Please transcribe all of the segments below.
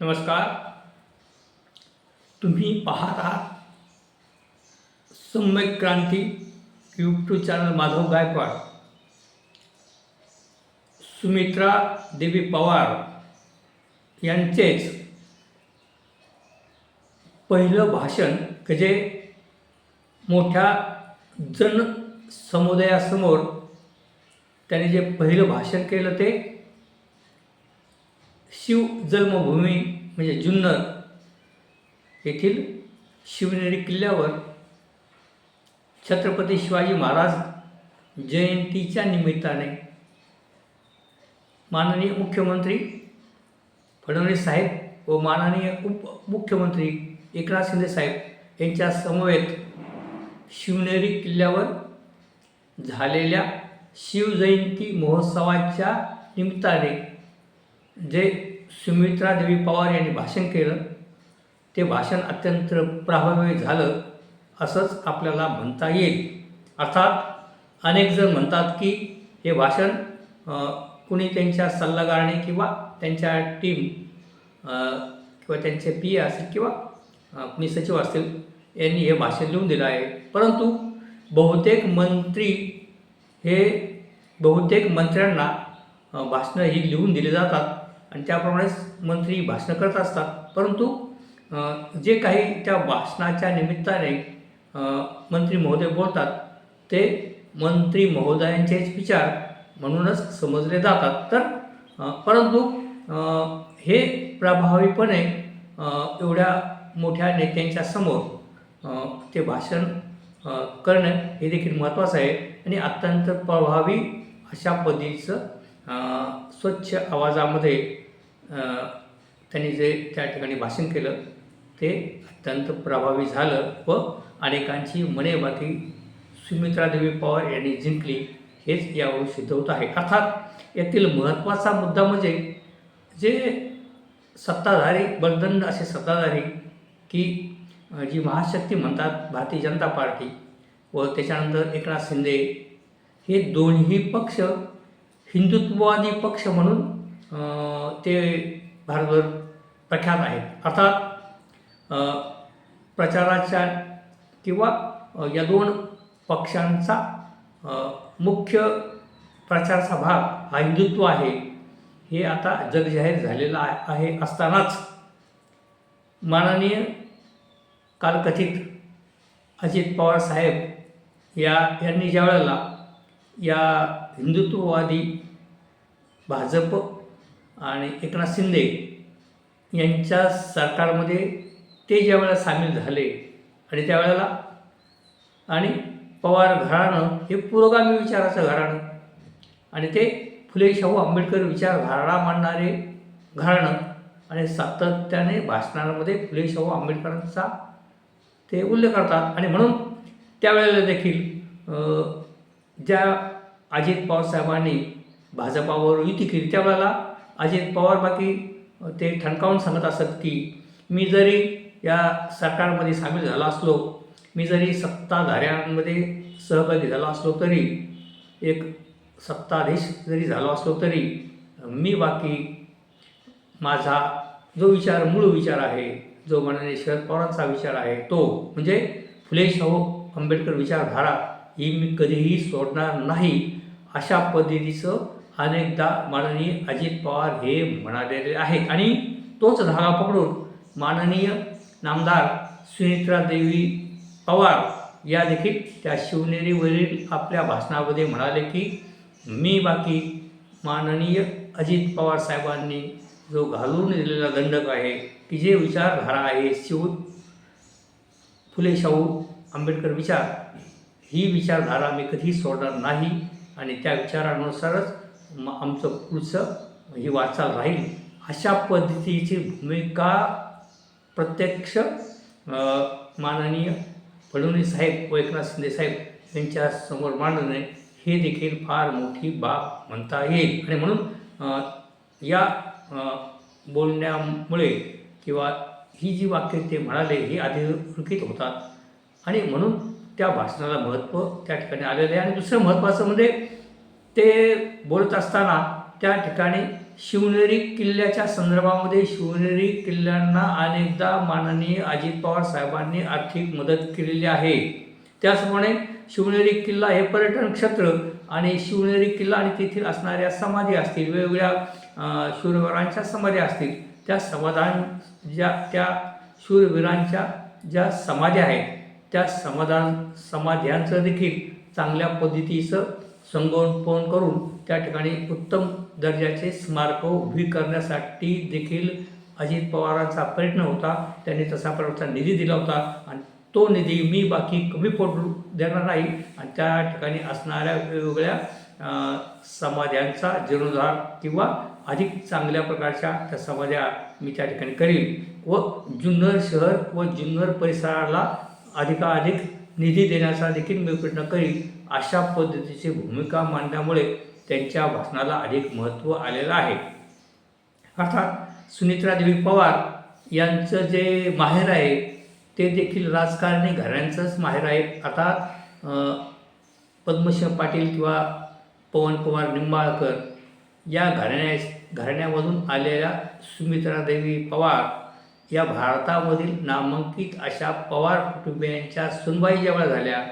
नमस्कार. तुम्ही पाहत आहात सम्यक क्रांती यूट्यूब चॅनल माधव गायकवाड. सुमित्रा देवी पवार यांचेच पहिलं भाषण que जे मोठ्या जन समुदायासमोर त्याने जे पहिलं भाषण केलं ते शिव जन्मभूमी म्हणजे जुन्नर येथील शिवनेरी किल्ल्यावर छत्रपती शिवाजी महाराज जयंतीच्या निमित्ताने माननीय मुख्यमंत्री फडणवीस साहेब व माननीय उप मुख्यमंत्री एकनाथ शिंदे साहेब यांच्या समवेत शिवनेरी किल्ल्यावर झालेल्या शिवजयंती महोत्सवाच्या निमित्ताने जे सुमित्रा देवी पवार यांनी भाषण केलं ते भाषण अत्यंत प्रभावी झालं असंच आपल्याला म्हणता येईल. अर्थात अनेक जण म्हणतात की हे भाषण कुणी त्यांच्या सल्लागाराने किंवा त्यांच्या टीम किंवा त्यांचे पी ए असतील किंवा कुणी सचिव असतील यांनी हे भाषण लिहून दिलं आहे. परंतु बहुतेक मंत्री हे बहुतेक मंत्र्यांना भाषणं ही लिहून दिली जातात. आणि त्याप्रमाणेच मंत्री भाषणं करत असतात. परंतु जे काही त्या भाषणाच्या निमित्ताने मंत्री महोदय बोलतात ते मंत्री महोदयांचेच विचार म्हणूनच समजले जातात. तर परंतु हे प्रभावीपणे एवढ्या मोठ्या नेत्यांच्या समोर ते भाषण करणं हे देखील महत्त्वाचं आहे आणि अत्यंत प्रभावी अशा पद्धतीचं स्वच्छ आवाजामध्ये त्यांनी जे त्या ठिकाणी भाषण केलं ते अत्यंत प्रभावी झालं व अनेकांची मने बाकी सुमित्रा देवी पवार यांनी जिंकली हेच यावरून सिद्ध होत आहे. अर्थात यातील महत्त्वाचा मुद्दा म्हणजे जे सत्ताधारी बलदंड असे सत्ताधारी की जी महाशक्ती म्हणतात भारतीय जनता पार्टी व त्याच्यानंतर एकनाथ शिंदे हे दोन्ही पक्ष हिंदुत्ववादी पक्ष म्हणून ते भारतभर प्रख्यात आहेत. अर्थात प्रचाराच्या किंवा या दोन पक्षांचा मुख्य प्रचाराचा भाग हा हिंदुत्व आहे हे आता जगजाहीर झालेलं आहे आहे असतानाच माननीय कालकथित अजित पवार साहेब या यांनी ज्या वेळेला या हिंदुत्ववादी भाजप आणि एकनाथ शिंदे यांच्या सरकारमध्ये ते ज्या वेळेला सामील झाले आणि त्यावेळेला आणि पवार घराणं हे पुरोगामी विचाराचं घराणं आणि ते फुले शाहू आंबेडकर विचारधारा मांडणारे घराणं आणि सातत्याने भाषणांमध्ये फुले शाहू आंबेडकरांचा ते उल्लेख करतात. आणि म्हणून त्यावेळेला देखील ज्या अजित पवार साहेबांनी भाजपावर युती केली त्यावेळेला अजित पवार बाकी ते ठणकावून सांगत असत की मी जरी या सरकारमध्ये सामील झाला असलो मी जरी सत्ताधाऱ्यांमध्ये सहभागी झालो असलो तरी एक सत्ताधीश जरी झालो असलो तरी मी बाकी माझा जो विचार मूळ विचार आहे जो माननीय शरद पवारांचा विचार आहे तो म्हणजे फुले शाहू आंबेडकर विचारधारा ही मी कधीही सोडणार नाही अशा पद्धतीचं अनेकदा माननीय अजित पवार हे म्हणालेले आहेत. आणि तोच धागा पकडून माननीय नामदार सुनित्रा देवी पवार या देखील त्या शिवनेरीवरील आपल्या भाषणामध्ये म्हणाले की मी बाकी माननीय अजित पवार साहेबांनी जो घालून दिलेला दंडक आहे की जे विचारधारा आहे शिव फुले शाहू आंबेडकर विचार ही विचारधारा मी कधी सोडणार नाही आणि त्या विचारानुसारच म आमचं पुढचं ही वाटचाल राहील अशा पद्धतीची भूमिका प्रत्यक्ष माननीय फडणवीस साहेब व एकनाथ शिंदे साहेब यांच्या समोर मांडणे हे देखील फार मोठी बाब म्हणता येईल. आणि म्हणून या बोलण्यामुळे किंवा ही जी वाक्य ते म्हणाले ही अधोरेखित होतात. आणि म्हणून त्या भाषणाला महत्त्व त्या ठिकाणी आलेलं आहे. आणि दुसरं महत्त्वाचं म्हणजे ते बोलत असताना त्या ठिकाणी शिवनेरी किल्ल्याच्या संदर्भामध्ये शिवनेरी किल्ल्यांना अनेकदा माननीय अजित पवार साहेबांनी आर्थिक मदत केलेली आहे. त्याचप्रमाणे शिवनेरी किल्ला हे पर्यटन क्षेत्र आणि शिवनेरी किल्ला आणि तेथील असणाऱ्या समाधी असतील वेगवेगळ्या शूरवीरांच्या समाधी असतील त्या समाधान ज्या त्या शूरवीरांच्या ज्या समाधी आहेत त्या समाधान समाध्यांचं देखील चांगल्या पद्धतीचं संगोपन करून त्या ठिकाणी उत्तम दर्जाचे स्मारकं उभी करण्यासाठी देखील अजित पवारांचा प्रयत्न होता. त्यांनी तसा प्रकारचा निधी दिला होता आणि तो निधी मी बाकी कमी पडू देणार नाही. आणि त्या ठिकाणी असणाऱ्या वेगवेगळ्या समाध्यांचा जीर्णोद्धार किंवा अधिक चांगल्या प्रकारच्या त्या समाध्या मी त्या ठिकाणी करीन. व जुन्नर शहर व जुन्नर परिसराला अधिकाधिक निधी देण्याचा देखील मी प्रयत्न करीन अशा पद्धतीची भूमिका मांडल्यामुळे त्यांच्या भाषणाला अधिक महत्त्व आलेलं आहे. अर्थात सुनित्रा देवी पवार यांचं जे माहेर आहे ते देखील राजकारणी घराण्यांचंच माहेर आहे. अर्थात पद्मसिंह पाटील किंवा पवन कुमार निंबाळकर या घराण्या घराण्यामधून आलेल्या सुमित्रा देवी पवार या भारतामधील नामांकित अशा पवार कुटुंबियांच्या सुनबाई जेव्हा झाल्या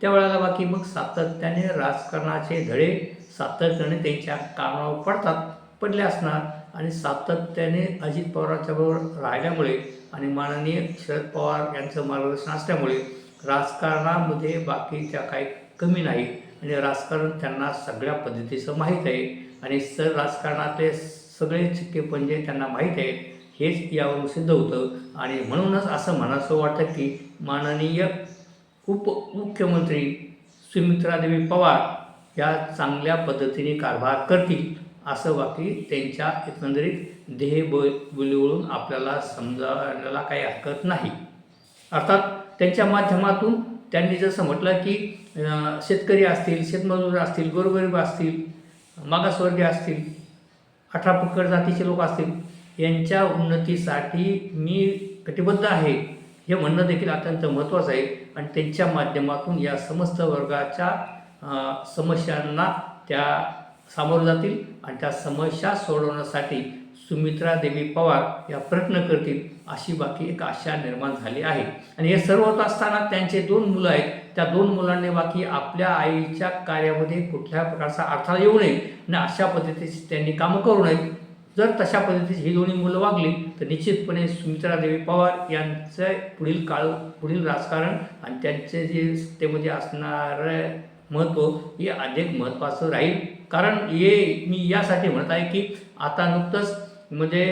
त्यावेळेला बाकी मग सातत्याने राजकारणाचे धडे सातत्याने त्यांच्या कामावर पडतात पडले असणार आणि सातत्याने अजित पवारांच्याबरोबर राहिल्यामुळे आणि माननीय शरद पवार यांचं मार्गदर्शन असल्यामुळे राजकारणामध्ये बाकीच्या काही कमी नाही आणि राजकारण त्यांना सगळ्या पद्धतीचं माहीत आहे. आणि सर राजकारणातले सगळे छक्के पंजे त्यांना माहीत आहेत. हेच यावरून सिद्ध होतं. आणि म्हणूनच असं म्हणासं वाटतं की माननीय उपमुख्यमंत्री सुमित्रादेवी पवार या चांगल्या पद्धतीने कारभार करतील असं बाकी त्यांच्या एकंदरीत देह बोलीवरून आपल्याला समजायला काही हरकत नाही. अर्थात त्यांच्या माध्यमातून त्यांनी जसं म्हटलं की शेतकरी असतील शेतमजूर असतील गोरगरीब असतील मागासवर्गीय असतील अठरा पकड जातीचे लोक असतील यांच्या उन्नतीसाठी मी कटिबद्ध आहे. हे म्हणणं देखील अत्यंत महत्त्वाचं आहे. आणि त्यांच्या माध्यमातून या समस्त वर्गाच्या समस्यांना त्या सामोरं जातील आणि त्या समस्या सोडवण्यासाठी सुमित्रा देवी पवार या प्रयत्न करतील अशी बाकी एक आशा निर्माण झाली आहे. आणि हे सर्व होत असताना त्यांचे दोन मुलं आहेत. त्या दोन मुलांनी बाकी आपल्या आईच्या कार्यामध्ये कुठल्या प्रकारचा अडथळा येऊ नये. आणि अशा पद्धतीची त्यांनी कामं करू नयेत. जर तशा पद्धतीची ही दोन्ही मुलं वागली तर निश्चितपणे सुमित्रा देवी पवार यांचं पुढील काळ पुढील राजकारण आणि त्यांचे जे सत्तेमध्ये असणारं महत्त्व हे अधिक महत्त्वाचं राहील. कारण हे मी यासाठी म्हणत आहे की आता नुकतंच म्हणजे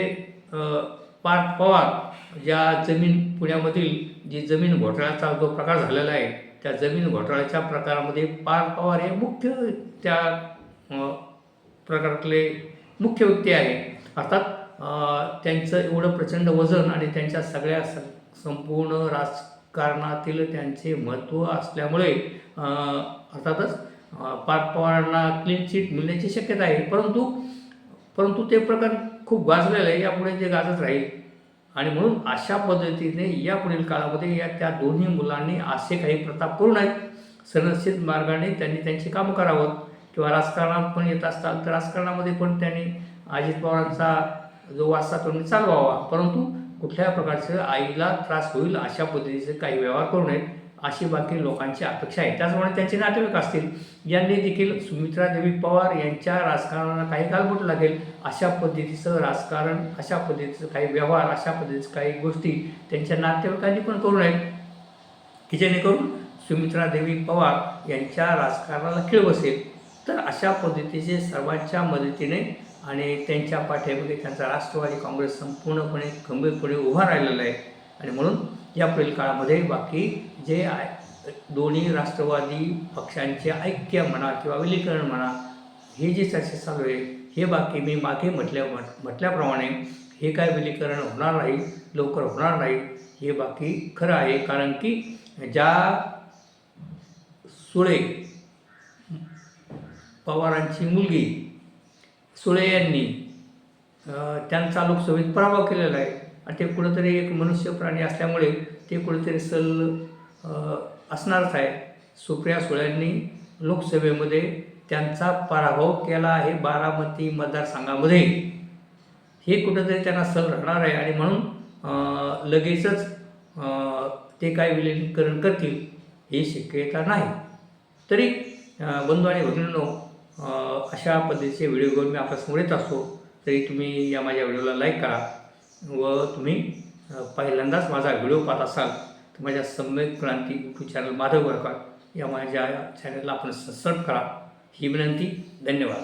पार्थ पवार ज्या जमीन पुण्यामधील जी जमीन घोटाळ्याचा जो प्रकार झालेला आहे त्या जमीन घोटाळ्याच्या प्रकारामध्ये पार्थ पवार हे मुख्य त्या प्रकारातले मुख्य व्यक्ती आहे अर्थात त्यांचं एवढं प्रचंड वजन आणि त्यांच्या सगळ्या स संपूर्ण राजकारणातील त्यांचे महत्त्व असल्यामुळे अर्थातच पार पवारांना क्लीन चिट मिळण्याची शक्यता आहे. परंतु परंतु ते प्रकरण खूप गाजलेलं आहे यापुढे ते गाजत राहील. आणि म्हणून अशा पद्धतीने या पुढील काळामध्ये या त्या दोन्ही मुलांनी असे काही प्रताप करू नयेत. सनसित मार्गाने त्यांनी त्यांची कामं करावं. किंवा राजकारणात पण येत असतात तर राजकारणामध्ये पण त्यांनी अजित पवारांचा जो वारसा चालू व्हावा परंतु कुठल्या प्रकारचं आईला त्रास होईल अशा पद्धतीचे काही व्यवहार करू नयेत अशी बाकी लोकांची अपेक्षा आहे. त्याचप्रमाणे त्यांचे नातेवाईक असतील यांनी देखील सुमित्रा देवी पवार यांच्या राजकारणाला काही कालबोट लागेल. अशा पद्धतीचं राजकारण अशा पद्धतीचं काही व्यवहार अशा पद्धतीचं काही गोष्टी त्यांच्या नातेवाईकांनी पण करू नयेत. की जेणेकरून सुमित्रा देवी पवार यांच्या राजकारणाला खीळ बसेल. तर अशा पद्धतीचे सर्वांच्या मदतीने आणि त्यांच्या पाठीमागे त्यांचा राष्ट्रवादी काँग्रेस संपूर्णपणे खंबीरपणे उभा राहिलेला आहे. आणि म्हणून या पुढील काळामध्ये बाकी जे आहे दोन्ही राष्ट्रवादी पक्षांचे ऐक्य म्हणा किंवा विलीकरण म्हणा हे जे चर्चा चालू आहे हे बाकी मी मागे म्हटल्या म्हटल्याप्रमाणे हे काय विलीकरण होणार नाही लवकर होणार नाही हे बाकी खरं आहे. कारण की ज्या सुळे पवारांची मुलगी सुळे यांनी त्यांचा लोकसभेत पराभव केलेला आहे. आणि ते कुठंतरी एक मनुष्य प्राणी असल्यामुळे ते कुठेतरी सल असणारच आहे. सुप्रिया सुळ्यांनी लोकसभेमध्ये त्यांचा पराभव केला आहे बारामती मतदारसंघामध्ये. हे कुठंतरी त्यांना सल राहणार आहे आणि म्हणून लगेचच ते काय विलीनीकरण करतील ही शक्यता नाही. तरी बंधू आणि भगिनींनो अशा पद्धतीचे व्हिडिओ घेऊन मी आपल्यासमोर येत असतो. तरी तुम्ही या माझ्या व्हिडिओला लाईक करा. व तुम्ही पहिल्यांदाच माझा व्हिडिओ पाहत असाल तर माझ्या सम्यक क्रांती यूट्यूब चॅनल माधव गायकवाड या माझ्या चॅनलला आपण सबस्क्राईब करा. ही विनंती धन्यवाद.